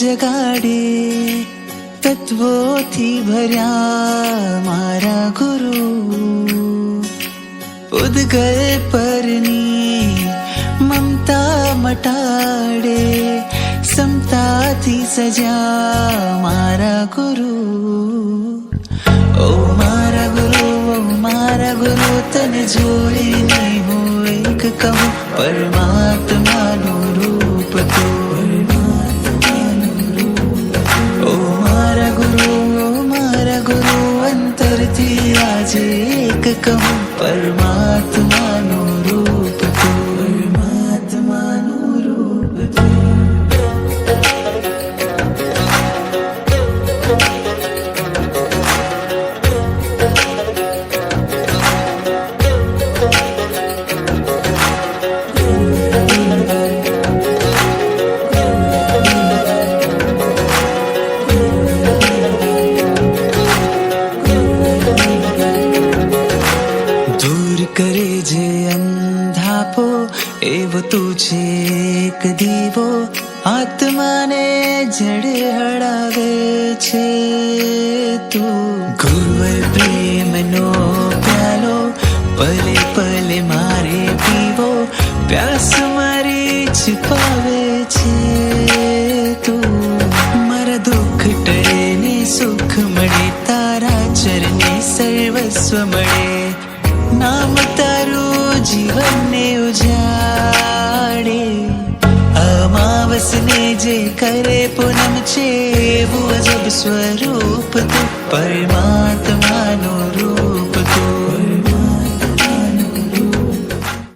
जगाडे તત્વોથી ભર્યા મારા ગુરુ ઉદગલ પરની મમતા મટાડે સમતાથી સજા મારા ગુરુ ઓ મારા ગુરુ ઓ મારા ગુરુ તને જોઈને હું એક કહું પરમાત્માનું એક કહું જે અંધાપો એવો તું છે એક દીવો આત્માને જડે હળાવે છે તું ગુરુવર પ્રેમનો પ્યાલો પલે પલે મારે પીવો પ્યાસ મારી છુપાવે છે તું મારા દુઃખ ટળે સુખ મળે તારા ચરણે સર્વસ્વ મળે નામ તારું जीवन ने उजाड़े अमावस ने जे करे पूनम चे वो अजब स्वरूप तू परमात्मा